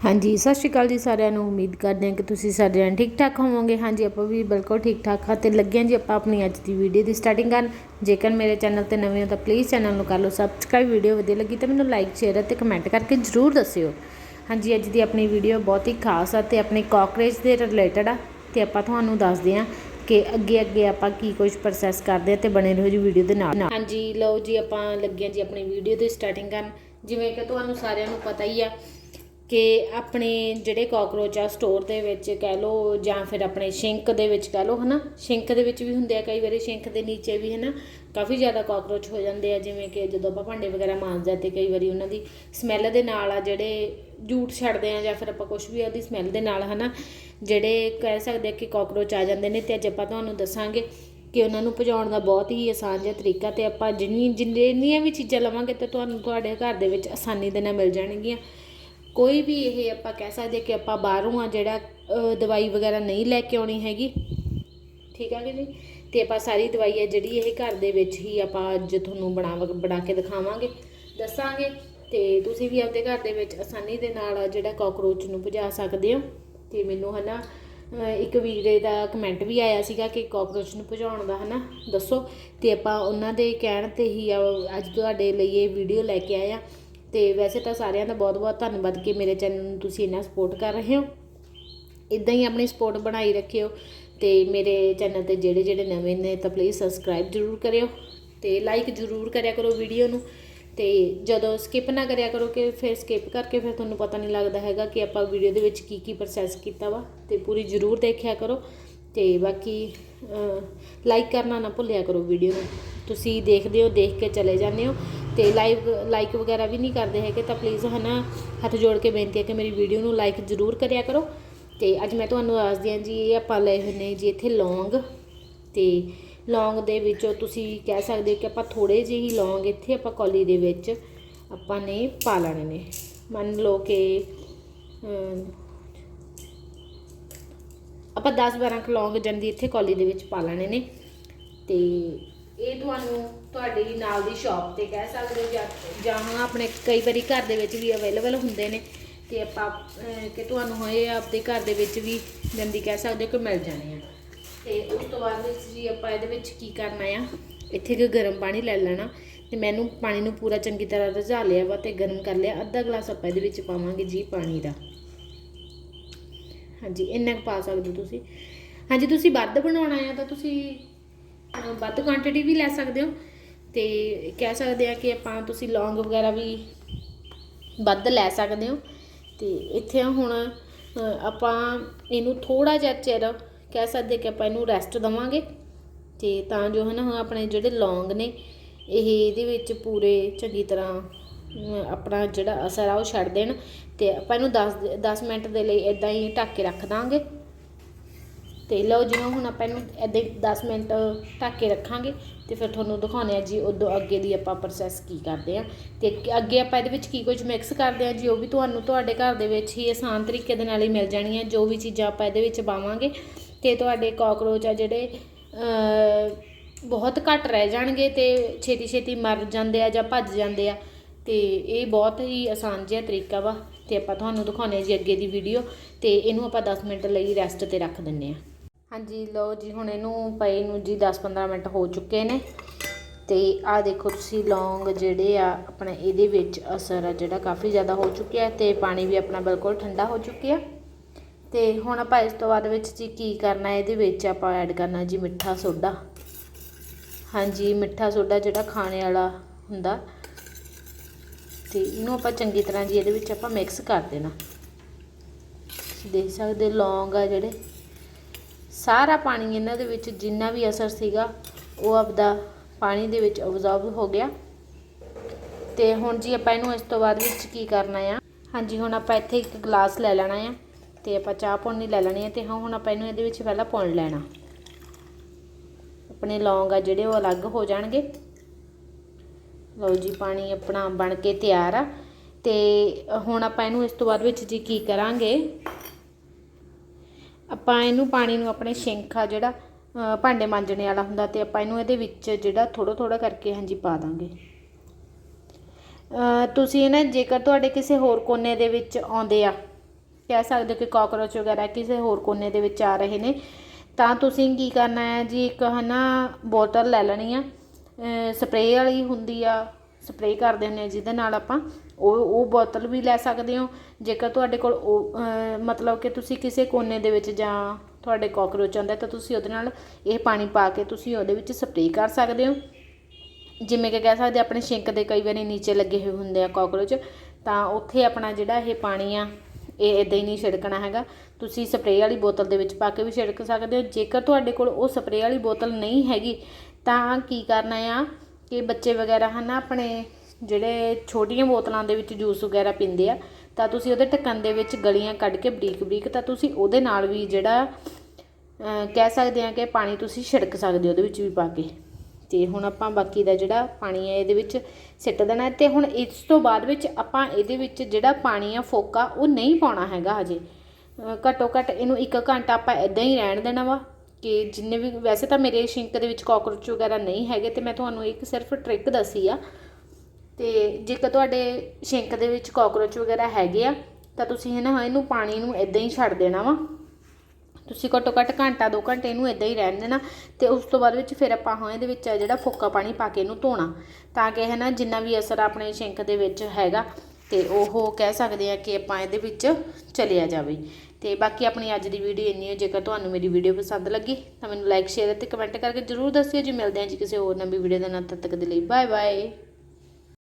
ਹਾਂਜੀ, ਸਤਿ ਸ਼੍ਰੀ ਅਕਾਲ ਜੀ ਸਾਰਿਆਂ ਨੂੰ। ਉਮੀਦ ਕਰਦੇ ਹਾਂ ਕਿ ਤੁਸੀਂ ਸਾਡੇ ਨਾਲ ਠੀਕ ਠਾਕ ਹੋਵੋਗੇ। ਹਾਂਜੀ, ਆਪਾਂ ਵੀ ਬਿਲਕੁਲ ਠੀਕ ਠਾਕ ਹਾਂ ਤੇ ਲੱਗਿਆ ਜੀ ਆਪਾਂ ਆਪਣੀ ਅੱਜ ਦੀ ਵੀਡੀਓ ਦੀ ਸਟਾਰਟਿੰਗ ਕਰਨ ਜੇਕਰ ਮੇਰੇ ਚੈਨਲ ਤੇ ਨਵੇਂ ਹੋ ਤਾਂ ਪਲੀਜ਼ ਚੈਨਲ ਨੂੰ ਕਰ ਲਓ ਸਬਸਕ੍ਰਾਈਬ ਵੀਡੀਓ ਵਧੀਆ ਲੱਗੀ ਤਾਂ ਮੈਨੂੰ ਲਾਈਕ ਸ਼ੇਅਰ ਅਤੇ ਕਮੈਂਟ ਕਰਕੇ ਜਰੂਰ ਦੱਸਿਓ। ਹਾਂਜੀ, ਅੱਜ ਦੀ ਆਪਣੀ ਵੀਡੀਓ ਬਹੁਤ ਹੀ ਖਾਸ ਆ ਤੇ ਆਪਣੇ ਕਾਕਰੇਜ ਦੇ ਰਿਲੇਟਡ ਆ ਤੇ ਆਪਾਂ ਤੁਹਾਨੂੰ ਦੱਸਦੇ ਹਾਂ ਕਿ ਅੱਗੇ ਅੱਗੇ ਆਪਾਂ ਕੀ ਕੁਝ ਪ੍ਰੋਸੈਸ ਕਰਦੇ ਆ ਤੇ ਬਣੇ ਰਹੋ ਜੀ ਵੀਡੀਓ ਦੇ ਨਾਲ। ਹਾਂਜੀ, ਲਓ ਜੀ ਆਪਾਂ ਲੱਗਿਆ ਜੀ ਆਪਣੀ ਵੀਡੀਓ ਦੀ ਸਟਾਰਟਿੰਗ ਕਰਨ ਜਿਵੇਂ ਕਿ ਤੁਹਾਨੂੰ ਸਾਰਿਆਂ ਨੂੰ ਪਤਾ ਹੀ ਆ ਕਿ ਆਪਣੇ ਜਿਹੜੇ ਕੋਕਰੋਚ ਆ ਸਟੋਰ ਦੇ ਵਿੱਚ ਕਹਿ ਲਓ ਜਾਂ ਫਿਰ ਆਪਣੇ ਸ਼ਿੰਕ ਦੇ ਵਿੱਚ ਕਹਿ ਲਓ, ਹਨਾ? ਸ਼ਿੰਕ ਦੇ ਵਿੱਚ ਵੀ ਹੁੰਦੇ ਆ ਕਈ ਵਾਰੀ ਸ਼ਿੰਕ ਦੇ ਨੀਚੇ ਵੀ, ਹਨਾ? ਕਾਫੀ ਜ਼ਿਆਦਾ ਕੋਕਰੋਚ ਹੋ ਜਾਂਦੇ ਆ, ਜਿਵੇਂ ਕਿ ਜਦੋਂ ਆਪਾਂ ਭਾਂਡੇ ਵਗੈਰਾ ਮਾਂਜਦੇ ਆ ਤੇ ਕਈ ਵਾਰੀ ਉਹਨਾਂ ਦੀ ਸਮੈਲ ਦੇ ਨਾਲ ਆ ਜਿਹੜੇ ਜੂਠ ਛੱਡਦੇ ਆ ਜਾਂ ਫਿਰ ਆਪਾਂ ਕੁਝ ਵੀ ਉਹਦੀ ਸਮੈਲ ਦੇ ਨਾਲ, ਹਨਾ? ਜਿਹੜੇ ਕਹਿ ਸਕਦੇ ਆ ਕਿ ਕੋਕਰੋਚ ਆ ਜਾਂਦੇ ਨੇ ਤੇ ਅੱਜ ਆਪਾਂ ਤੁਹਾਨੂੰ ਦੱਸਾਂਗੇ ਕਿ ਉਹਨਾਂ ਨੂੰ ਭਜਾਉਣ ਦਾ ਬਹੁਤ ਹੀ ਆਸਾਨ ਜਿਹਾ ਤਰੀਕਾ ਤੇ ਆਪਾਂ ਜਿੰਨੀ, ਜਿੰਨੀਆਂ ਵੀ ਚੀਜ਼ਾਂ ਲਵਾਂਗੇ ਤੇ ਤੁਹਾਨੂੰ ਤੁਹਾਡੇ ਘਰ ਦੇ ਵਿੱਚ ਆਸਾਨੀ ਦੇ ਨਾਲ ਮਿਲ ਜਾਣਗੀਆਂ। ਕੋਈ ਵੀ ਇਹ ਆਪਾਂ ਕਹਿ ਸਕਦੇ ਕਿ ਆਪਾਂ ਬਾਹਰੋਂ ਆ ਜਿਹੜਾ ਦਵਾਈ ਵਗੈਰਾ ਨਹੀਂ ਲੈ ਕੇ ਆਉਣੀ ਹੈਗੀ। ਠੀਕ ਹੈ ਕਿ ਜੀ ਤੇ ਆਪਾਂ ਸਾਰੀ ਦਵਾਈ ਹੈ ਜਿਹੜੀ ਇਹ ਘਰ ਦੇ ਵਿੱਚ ਹੀ ਆਪਾਂ ਅੱਜ ਤੁਹਾਨੂੰ ਬਣਾ ਬਣਾ ਕੇ ਦਿਖਾਵਾਂਗੇ ਦੱਸਾਂਗੇ। ਤੇ ਤੁਸੀਂ ਵੀ ਆਪਣੇ ਘਰ ਦੇ ਵਿੱਚ ਆਸਾਨੀ ਦੇ ਨਾਲ ਜਿਹੜਾ ਕਾਕਰੋਚ ਨੂੰ ਭਜਾ ਸਕਦੇ ਹੋ। ਤੇ ਮੈਨੂੰ ਹਨਾ ਅ, ਇੱਕ ਵੀਰੇ ਦਾ ਕਮੈਂਟ ਵੀ ਆਇਆ ਸੀਗਾ ਕਿ ਕਾਕਰੋਚ ਨੂੰ ਭਜਾਉਣ ਦਾ ਹਨਾ? ਦੱਸੋ। ਤੇ ਆਪਾਂ ਉਹਨਾਂ ਦੇ ਕਹਿਣ ਤੇ ਹੀ ਅੱਜ ਤੁਹਾਡੇ ਲਈ ਇਹ ਵੀਡੀਓ ਲੈ ਕੇ ਆਏ ਆ। ਤੇ ਵੈਸੇ ਤਾਂ ਸਾਰਿਆਂ ਦਾ ਬਹੁਤ-ਬਹੁਤ ਧੰਨਵਾਦ ਕਿ ਮੇਰੇ ਚੈਨਲ ਨੂੰ ਤੁਸੀਂ ਇੰਨਾ ਸਪੋਰਟ ਕਰ ਰਹੇ ਹੋ। ਇਦਾਂ ਹੀ ਆਪਣੀ ਸਪੋਰਟ ਬਣਾਈ ਰੱਖਿਓ ਤੇ ਮੇਰੇ ਚੈਨਲ ਤੇ ਜਿਹੜੇ ਜਿਹੜੇ ਨਵੇਂ ਨੇ ਤਾਂ ਪਲੀਜ਼ ਸਬਸਕ੍ਰਾਈਬ ਜ਼ਰੂਰ ਕਰਿਓ ਤੇ ਲਾਈਕ ਜ਼ਰੂਰ ਕਰਿਆ ਕਰੋ ਵੀਡੀਓ ਨੂੰ ਤੇ ਜਦੋਂ ਸਕਿਪ ਨਾ ਕਰਿਆ ਕਰੋ ਕਿ ਫਿਰ ਸਕਿਪ ਕਰਕੇ ਫਿਰ ਤੁਹਾਨੂੰ ਪਤਾ ਨਹੀਂ ਲੱਗਦਾ ਹੈਗਾ ਕਿ ਆਪਾਂ ਵੀਡੀਓ ਦੇ ਵਿੱਚ ਕੀ ਕੀ ਪ੍ਰੋਸੈਸ ਕੀਤਾ ਵਾ ਤੇ ਪੂਰੀ ਜ਼ਰੂਰ ਦੇਖਿਆ ਕਰੋ ਤੇ ਬਾਕੀ ਲਾਈਕ ਕਰਨਾ ਨਾ ਭੁੱਲਿਆ ਕਰੋ ਵੀਡੀਓ ਨੂੰ। ਤੁਸੀਂ ਦੇਖਦੇ ਹੋ, ਦੇਖ ਕੇ ਚਲੇ ਜਾਂਦੇ ਹੋ। ਤੇ ਲਾਈਵ ਲਾਈਕ ਵਗੈਰਾ ਵੀ ਨਹੀਂ ਕਰਦੇ ਹੈਗੇ ਤਾਂ ਪਲੀਜ਼ ਹਨਾ ਹੱਥ ਜੋੜ ਕੇ ਬੇਨਤੀ ਹੈ ਕਿ ਮੇਰੀ ਵੀਡੀਓ ਨੂੰ ਲਾਈਕ ਜ਼ਰੂਰ ਕਰਿਆ ਕਰੋ। ਤੇ ਅੱਜ ਮੈਂ ਤੁਹਾਨੂੰ ਦੱਸਦੀ ਹਾਂ ਜੀ ਇਹ ਆਪਾਂ ਲਏ ਹੋਏ ਨੇ ਜੀ ਇੱਥੇ ਲੌਂਗ ਤੇ ਲੌਂਗ ਦੇ ਵਿੱਚੋਂ ਤੁਸੀਂ ਕਹਿ ਸਕਦੇ ਹੋ ਕਿ ਆਪਾਂ ਥੋੜੇ ਜਿਹੇ ਹੀ ਲੌਂਗ ਇੱਥੇ ਆਪਾਂ ਕੌਲੀ ਦੇ ਵਿੱਚ ਆਪਾਂ ਨੇ ਪਾ ਲੈਣੇ ਨੇ। ਮੰਨ ਲਓ ਕਿ ਅਮ, ਆਪਾਂ 10-12 ਲੌਂਗ ਜੰਦੀ ਇੱਥੇ ਕੌਲੀ ਦੇ ਵਿੱਚ ਪਾ ਲੈਣੇ ਨੇ। ਤੇ ਇਹ ਤੁਹਾਨੂੰ ਤੁਹਾਡੀ ਨਾਲ ਦੀ ਸ਼ਾਪ ਤੇ ਕਹਿ ਸਕਦੇ ਹੋ ਜਾਂ ਜਾਂ ਹਾਂ ਆਪਣੇ ਕਈ ਵਾਰੀ ਘਰ ਦੇ ਵਿੱਚ ਵੀ ਅਵੇਲੇਬਲ ਹੁੰਦੇ ਨੇ ਤੇ ਆਪਾਂ ਕਿ ਤੁਹਾਨੂੰ ਇਹ ਆਪਦੇ ਘਰ ਦੇ ਵਿੱਚ ਵੀ ਗੰਦੀ ਕਹਿ ਸਕਦੇ ਹੋ ਕਿ ਮਿਲ ਜਾਣੇ ਆ। ਤੇ ਉਸ ਤੋਂ ਬਾਅਦ ਵਿੱਚ ਜੀ ਆਪਾਂ ਇਹਦੇ ਵਿੱਚ ਕੀ ਕਰਨਾ ਆ? ਇੱਥੇ ਕਿ ਗਰਮ ਪਾਣੀ ਲੈ ਲੈਣਾ ਤੇ ਮੈਨੂੰ ਪਾਣੀ ਨੂੰ ਪੂਰਾ ਚੰਗੀ ਤਰ੍ਹਾਂ ਰਝਾ ਲਿਆ ਵਾ ਤੇ ਗਰਮ ਕਰ ਲਿਆ। ਅੱਧਾ ਗਲਾਸ ਆਪਾਂ ਇਹਦੇ ਵਿੱਚ ਪਾਵਾਂਗੇ ਜੀ ਪਾਣੀ ਦਾ। ਹਾਂਜੀ, ਇੰਨਾ ਕੁ ਪਾ ਸਕਦੇ ਹੋ ਤੁਸੀਂ। ਹਾਂਜੀ, ਤੁਸੀਂ ਵੱਧ ਬਣਾਉਣਾ ਆ ਤਾਂ ਤੁਸੀਂ ਵੱਧ ਕੁਆਂਟੀਟੀ ਵੀ ਲੈ ਸਕਦੇ ਹੋ ਤੇ ਕਹਿ ਸਕਦੇ ਆ ਕਿ ਆਪਾਂ ਤੁਸੀਂ ਲੌਂਗ ਵਗੈਰਾ ਵੀ ਵੱਧ ਲੈ ਸਕਦੇ ਹੋ ਤੇ ਇੱਥੇ ਹੁਣ ਆਪਾਂ ਇਹਨੂੰ ਥੋੜਾ ਜਿਹਾ ਚਿਰ ਕਹਿ ਸਕਦੇ ਕਿ ਆਪਾਂ ਇਹਨੂੰ ਰੈਸਟ ਦਵਾਂਗੇ ਤੇ ਤਾਂ ਜੋ ਹੈ ਨਾ ਆਪਣੇ ਜਿਹੜੇ ਲੌਂਗ ਨੇ, ਇਹ ਇਹਦੇ ਵਿੱਚ ਪੂਰੇ ਚੰਗੀ ਤਰ੍ਹਾਂ ਆਪਣਾ ਜਿਹੜਾ ਅਸਰ ਆ ਉਹ ਛੱਡ ਦੇਣ ਤੇ ਆਪਾਂ ਇਹਨੂੰ 10 10 ਮਿੰਟ ਦੇ ਲਈ ਇਦਾਂ ਹੀ ਢੱਕ ਕੇ ਰੱਖ ਦਾਂਗੇ। ਤੇ ਲਓ ਜਿਵੇਂ ਹੁਣ ਆਪਾਂ ਇਹਨੂੰ ਇੱਦਾਂ ਹੀ 10 ਮਿੰਟ ਢੱਕ ਕੇ ਰੱਖਾਂਗੇ ਤੇ ਫਿਰ ਤੁਹਾਨੂੰ ਦਿਖਾਉਂਦੇ ਆ ਜੀ ਉਦੋਂ ਅੱਗੇ ਦੀ ਆਪਾਂ ਪ੍ਰੋਸੈਸ ਕੀ ਕਰਦੇ ਆ ਤੇ ਅੱਗੇ- ਆਪਾਂ ਇਹਦੇ ਵਿੱਚ ਕੀ ਕੁਝ ਮਿਕਸ ਕਰਦੇ ਆ ਜੀ, ਉਹ ਵੀ ਤੁਹਾਨੂੰ ਤੁਹਾਡੇ ਘਰ ਦੇ ਵਿੱਚ ਹੀ ਆਸਾਨ ਤਰੀਕੇ ਦੇ ਨਾਲ ਹੀ ਮਿਲ ਜਾਣੀਆਂ, ਜੋ ਵੀ ਚੀਜ਼ਾਂ ਆਪਾਂ ਇਹਦੇ ਵਿੱਚ ਪਾਵਾਂਗੇ। ਤੇ ਤੁਹਾਡੇ ਕਾਕਰੋਚ ਆ ਜਿਹੜੇ ਬਹੁਤ ਘੱਟ ਰਹਿ ਜਾਣਗੇ ਤੇ ਛੇਤੀ ਛੇਤੀ ਮਰ ਜਾਂਦੇ ਆ ਜਾਂ ਭੱਜ ਜਾਂਦੇ ਆ। ਤੇ ਇਹ ਬਹੁਤ ਹੀ ਆਸਾਨ ਜਿਹਾ ਤਰੀਕਾ ਵਾ। ਤੇ ਆਪਾਂ ਤੁਹਾਨੂੰ ਦਿਖਾਉਂਦੇ ਆ ਜੀ ਅੱਗੇ ਦੀ ਵੀਡੀਓ ਤੇ ਇਹਨੂੰ ਆਪਾਂ 10 ਮਿੰਟ ਲਈ ਰੈਸਟ ਤੇ ਰੱਖ ਦਿੰਨੇ ਆ ਹਾਂਜੀ, ਲਓ ਜੀ, ਹੁਣ ਇਹਨੂੰ ਪਏ ਨੂੰ ਜੀ 10-15 ਮਿੰਟ ਹੋ ਚੁੱਕੇ ਨੇ। ਤੇ ਆਹ ਦੇਖੋ ਤੁਸੀਂ ਲੌਂਗ ਜਿਹੜੇ ਆ, ਆਪਣਾ ਇਹਦੇ ਵਿੱਚ ਅਸਰ ਆ, ਜਿਹੜਾ ਕਾਫੀ ਜ਼ਿਆਦਾ ਹੋ ਚੁੱਕਿਆ ਤੇ ਪਾਣੀ ਵੀ ਆਪਣਾ ਬਿਲਕੁਲ ਠੰਡਾ ਹੋ ਚੁੱਕਿਆ। ਤੇ ਹੁਣ ਆਪਾਂ ਇਸ ਤੋਂ ਬਾਅਦ ਵਿੱਚ ਜੀ ਕੀ ਕਰਨਾ, ਇਹਦੇ ਵਿੱਚ ਆਪਾਂ ਐਡ ਕਰਨਾ ਜੀ ਮਿੱਠਾ ਸੋਡਾ। ਹਾਂਜੀ, ਮਿੱਠਾ ਸੋਡਾ ਜਿਹੜਾ ਖਾਣੇ ਵਾਲਾ ਹੁੰਦਾ। ਤੇ ਇਹਨੂੰ ਆਪਾਂ ਚੰਗੀ ਤਰ੍ਹਾਂ ਜੀ ਇਹਦੇ ਵਿੱਚ ਆਪਾਂ ਮਿਕਸ ਕਰ ਦੇਣਾ। ਤੁਸੀਂ ਦੇਖ ਸਕਦੇ ਲੌਂਗ ਆ ਜਿਹੜੇ। ਸਾਰਾ ਪਾਣੀ ਇਹਨਾਂ ਦੇ ਵਿੱਚ ਜਿੰਨਾ ਵੀ ਅਸਰ ਸੀਗਾ, ਉਹ ਆਪਦਾ ਪਾਣੀ ਦੇ ਵਿੱਚ ਅਬਜ਼ਰਬ ਹੋ ਗਿਆ। ਤੇ ਹੁਣ ਜੀ ਆਪਾਂ ਇਹਨੂੰ ਇਸ ਤੋਂ ਬਾਅਦ ਵਿੱਚ ਕੀ ਕਰਨਾ ਆ? ਹਾਂਜੀ, ਹੁਣ ਆਪਾਂ ਇੱਥੇ ਇੱਕ ਗਲਾਸ ਲੈ ਲੈਣਾ ਆ। ਤੇ ਆਪਾਂ ਚਾਹ ਪਾਉਣੀ ਲੈ ਲੈਣੀ ਆ ਤੇ ਹਾਂ, ਹੁਣ ਆਪਾਂ ਇਹਨੂੰ ਇਹਦੇ ਵਿੱਚ ਪਹਿਲਾਂ ਪੁਣ ਲੈਣਾ। ਆਪਣੇ ਲੌਂਗ ਆ ਜਿਹੜੇ, ਉਹ ਅਲੱਗ ਹੋ ਜਾਣਗੇ। ਲਓ ਜੀ, ਪਾਣੀ ਆਪਣਾ ਬਣ ਕੇ ਤਿਆਰ ਆ। ਤੇ ਹੁਣ ਆਪਾਂ ਇਹਨੂੰ ਇਸ ਤੋਂ ਬਾਅਦ ਵਿੱਚ ਜੀ ਕੀ ਕਰਾਂਗੇ? ਆਪਾਂ ਇਹਨੂੰ ਪਾਣੀ ਨੂੰ ਆਪਣੇ ਸ਼ਿੰਕ ਆ ਜਿਹੜਾ ਭਾਂਡੇ ਮਾਂਜਣੇ ਵਾਲਾ ਹੁੰਦਾ ਤੇ ਆਪਾਂ ਇਹਨੂੰ ਇਹਦੇ ਵਿੱਚ ਜਿਹੜਾ ਥੋੜਾ ਥੋੜਾ ਕਰਕੇ ਹਾਂਜੀ ਪਾ ਦਾਂਗੇ। ਅ, ਤੁਸੀਂ ਨਾ ਜੇਕਰ ਤੁਹਾਡੇ ਕਿਸੇ ਹੋਰ ਕੋਨੇ ਦੇ ਵਿੱਚ ਆਉਂਦੇ ਆ ਕਹਿ ਸਕਦੇ ਹੋ ਕਿ ਕਾਕਰੋਚ ਵਗੈਰਾ ਕਿਸੇ ਹੋਰ ਕੋਨੇ ਦੇ ਵਿੱਚ ਆ ਰਹੇ ਨੇ ਤਾਂ ਤੁਸੀਂ ਕੀ ਕਰਨਾ ਹੈ ਜੀ ਇੱਕ ਹਨਾ ਬੋਤਲ ਲੈ ਲੈਣੀ ਆ ਸਪਰੇਅ ਵਾਲੀ ਹੁੰਦੀ ਆ ਸਪਰੇਅ ਕਰਦੇ ਹੁੰਦੇ ਆ ਜਿਹਦੇ ਨਾਲ ਆਪਾਂ ਉਹ ਉਹ ਬੋਤਲ ਵੀ ਲੈ ਸਕਦੇ ਹੋ। ਜੇਕਰ ਤੁਹਾਡੇ ਕੋਲ ਉਹ ਮਤਲਬ ਕਿ ਤੁਸੀਂ ਕਿਸੇ ਕੋਨੇ ਦੇ ਵਿੱਚ ਜਾਂ ਤੁਹਾਡੇ ਕੋਕਰੋਚ ਆਉਂਦਾ ਤਾਂ ਤੁਸੀਂ ਉਹਦੇ ਨਾਲ ਇਹ ਪਾਣੀ ਪਾ ਕੇ ਤੁਸੀਂ ਉਹਦੇ ਵਿੱਚ ਸਪਰੇਅ ਕਰ ਸਕਦੇ ਹੋ। ਜਿਵੇਂ ਕਿ ਕਹਿ ਸਕਦੇ ਆਪਣੇ ਸਿੰਕ ਦੇ ਕਈ ਵਾਰੀ ਨੀਚੇ ਲੱਗੇ ਹੋਏ ਹੁੰਦੇ ਆ ਕੋਕਰੋਚ, ਤਾਂ ਉੱਥੇ ਆਪਣਾ ਜਿਹੜਾ ਇਹ ਪਾਣੀ ਆ, ਇਹ ਇਦਾਂ ਹੀ ਨਹੀਂ ਛਿੜਕਣਾ ਹੈਗਾ। ਤੁਸੀਂ ਸਪਰੇਅ ਵਾਲੀ ਬੋਤਲ ਦੇ ਵਿੱਚ ਪਾ ਕੇ ਵੀ ਛਿੜਕ ਸਕਦੇ ਹੋ। ਜੇਕਰ ਤੁਹਾਡੇ ਕੋਲ ਉਹ ਸਪਰੇਅ ਵਾਲੀ ਬੋਤਲ ਨਹੀਂ ਹੈਗੀ, ਤਾਂ ਕੀ ਕਰਨਾ ਆ ਕਿ ਬੱਚੇ ਵਗੈਰਾ ਹਨ ਆਪਣੇ ਜਿਹੜੇ ਛੋਟੀਆਂ ਬੋਤਲਾਂ ਦੇ ਵਿੱਚ ਜੂਸ ਵਗੈਰਾ ਪੀਂਦੇ ਆ, ਤਾਂ ਤੁਸੀਂ ਉਹਦੇ ਢੱਕਣ ਦੇ ਵਿੱਚ ਗਲੀਆਂ ਕੱਢ ਕੇ ਬਰੀਕ ਬਰੀਕ, ਤਾਂ ਤੁਸੀਂ ਉਹਦੇ ਨਾਲ ਵੀ ਜਿਹੜਾ ਕਹਿ ਸਕਦੇ ਆ ਕਿ ਪਾਣੀ ਤੁਸੀਂ ਛਿੜਕ ਸਕਦੇ ਹੋ ਉਹਦੇ ਵਿੱਚ ਵੀ ਪਾ ਕੇ। ਤੇ ਹੁਣ ਆਪਾਂ ਬਾਕੀ ਦਾ ਜਿਹੜਾ ਪਾਣੀ ਹੈ ਇਹਦੇ ਵਿੱਚ ਸਿੱਟ ਦੇਣਾ ਹੈ। ਤੇ ਹੁਣ ਇਸ ਤੋਂ ਬਾਅਦ ਵਿੱਚ ਆਪਾਂ ਇਹਦੇ ਵਿੱਚ ਜਿਹੜਾ ਪਾਣੀ ਆ, ਫੋਕਾ, ਉਹ ਨਹੀਂ ਪਾਉਣਾ ਹੈਗਾ ਹਜੇ। ਘੱਟੋ ਘੱਟ ਇਹਨੂੰ 1 ਘੰਟਾ ਆਪਾਂ ਇਦਾਂ ਹੀ ਰਹਿਣ ਦੇਣਾ ਵਾ ਕਿ ਜਿੰਨੇ ਵੀ, ਵੈਸੇ ਤਾਂ ਮੇਰੇ ਸਿੰਕ ਦੇ ਵਿੱਚ ਕਾਕਰੋਚ ਵਗੈਰਾ ਨਹੀਂ ਹੈਗੇ, ਤੇ ਮੈਂ ਤੁਹਾਨੂੰ ਇੱਕ ਸਿਰਫ ਟ੍ਰਿਕ ਦੱਸੀ ਆ ਅਤੇ ਜੇਕਰ ਤੁਹਾਡੇ ਸਿੰਕ ਦੇ ਵਿੱਚ ਕੋਕਰੋਚ ਵਗੈਰਾ ਹੈਗੇ ਆ, ਤਾਂ ਤੁਸੀਂ ਹੈ ਨਾ ਇਹਨੂੰ ਪਾਣੀ ਨੂੰ ਇੱਦਾਂ ਹੀ ਛੱਡ ਦੇਣਾ ਵਾ। ਤੁਸੀਂ ਘੱਟੋ ਘੱਟ ਘੰਟਾ 2 ਘੰਟੇ ਇਹਨੂੰ ਇਦਾਂ ਹੀ ਰਹਿਣ ਦੇਣਾ ਤੇ ਉਸ ਤੋਂ ਬਾਅਦ ਵਿੱਚ ਫਿਰ ਆਪਾਂ ਹਾਂ ਇਹਦੇ ਵਿੱਚ ਆ ਜਿਹੜਾ ਫੋਕਾ ਪਾਣੀ ਪਾ ਕੇ ਇਹਨੂੰ ਧੋਣਾ। ਤਾਂ ਕਿ ਹੈ ਨਾ ਜਿੰਨਾ ਵੀ ਅਸਰ ਆਪਣੇ ਸਿੰਕ ਦੇ ਵਿੱਚ ਹੈਗਾ ਤੇ ਉਹ ਕਹਿ ਸਕਦੇ ਆ ਕਿ ਆਪਾਂ ਇਹਦੇ ਵਿੱਚ ਚਲਿਆ ਜਾਵੇ। ਤੇ ਬਾਕੀ ਆਪਣੀ ਅੱਜ ਦੀ ਵੀਡੀਓ ਇੰਨੀ ਹੈ, ਜੇਕਰ ਤੁਹਾਨੂੰ ਮੇਰੀ ਵੀਡੀਓ ਪਸੰਦ ਲੱਗੀ, ਤਾਂ ਮੈਨੂੰ ਲਾਈਕ ਸ਼ੇਅਰ ਅਤੇ ਕਮੈਂਟ ਕਰਕੇ ਜਰੂਰ ਦੱਸਿਓ। ਜੀ ਮਿਲਦੇ ਹਾਂ ਜੀ ਕਿਸੇ ਹੋਰ ਨਵੀਂ ਵੀਡੀਓ ਦੇ ਨਾਲ, ਤਦ ਤੱਕ ਦੇ ਲਈ ਬਾਏ ਬਾਏ